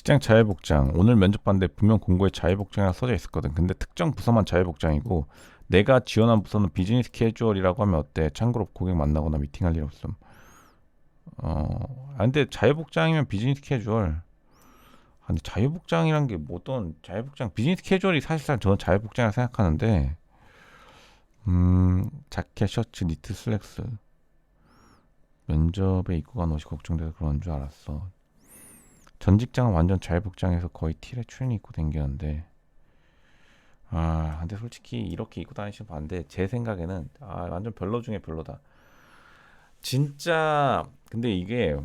직장 자율복장 오늘 면접 봤는데 분명 공고에 자율복장이라 써져 있었거든. 근데 특정 부서만 자율복장이고 내가 지원한 부서는 비즈니스 캐주얼이라고 하면 어때? 참고로 고객 만나거나 미팅할 일 없음. 어, 아, 근데 자율복장이면 비즈니스 캐주얼. 아, 근데 자율복장이란 게 뭐 어떤 자율복장 비즈니스 캐주얼이 사실상 저는 자율복장이라 생각하는데 음 자켓 셔츠 니트 슬랙스 면접에 입고 간 옷이 걱정돼서 그런 줄 알았어 전 직장은 완전 자율복장에서 거의 티에 추리닝 입고 댕기는데 아 근데 솔직히 이렇게 입고 다니시는 반대 제 생각에는 아 완전 별로 중에 별로다 진짜 근데 이게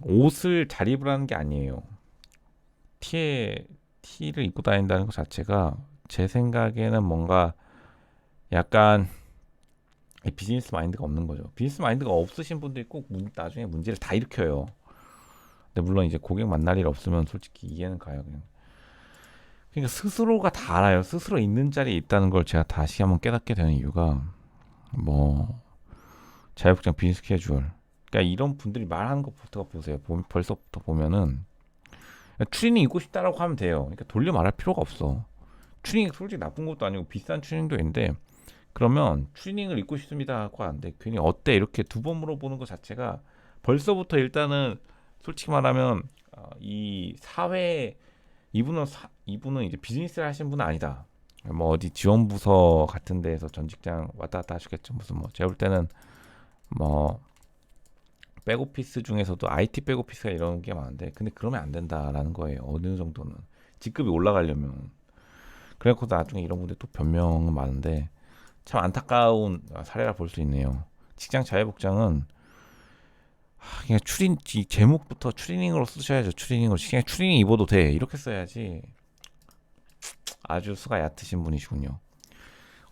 옷을 잘 입으라는 게 아니에요 티에 티를 입고 다닌다는 것 자체가 제 생각에는 뭔가 약간 이 비즈니스 마인드가 없는 거죠. 비즈니스 마인드가 없으신 분들이 꼭 문- 나중에 문제를 다 일으켜요. 근데 물론 이제 고객 만날 일 없으면 솔직히 이해는 가요. 그냥. 그러니까 스스로가 다 알아요. 스스로 있는 자리에 있다는 걸 제가 다시 한번 깨닫게 되는 이유가 뭐 자율복장 비즈니스 캐주얼. 그러니까 이런 분들이 말하는 것부터 보세요. 보면 벌써부터 보면은 추리닝 입고 싶다라고 하면 돼요. 그러니까 돌려 말할 필요가 없어. 추리닝 솔직히 나쁜 것도 아니고 비싼 추리닝도 있는데 그러면 추리닝을 입고 싶습니다 하고 하는데 괜히 어때 이렇게 두 번 물어보는 것 자체가 벌써부터 일단은 솔직히 말하면 어, 이 사회 이분은 사, 이분은 이제 비즈니스를 하시는 분은 아니다. 뭐 어디 지원 부서 같은 데에서 전 직장 왔다 갔다 하시겠죠. 무슨 뭐 제가 볼 때는 뭐 백오피스 중에서도 IT 백오피스가 이런 게 많은데 근데 그러면 안 된다라는 거예요. 어느 정도는 직급이 올라가려면 그래갖고 나중에 이런 분들 또 변명은 많은데 참 안타까운 사례라 볼 수 있네요. 직장 자율복장은 하, 그냥 추린 이 제목부터 추리닝으로 쓰셔야죠. 추리닝으로 그냥 추리닝 입어도 돼 이렇게 써야지. 아주 수가 얕으신 분이시군요.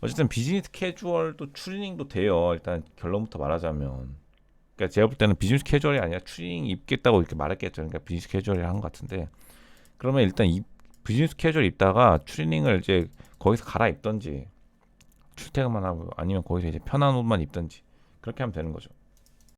어쨌든 비즈니스 캐주얼도 추리닝도 돼요. 일단 결론부터 말하자면. 그러니까 제가 볼 때는 비즈니스 캐주얼이 아니라 추리닝 입겠다고 이렇게 말했겠죠. 그러니까 비즈니스 캐주얼이 한것 같은데 그러면 일단 이 비즈니스 캐주얼 입다가 추리닝을 이제 거기서 갈아입던지 출퇴근만 하고 아니면 거기서 이제 편한 옷만 입던지 그렇게 하면 되는 거죠.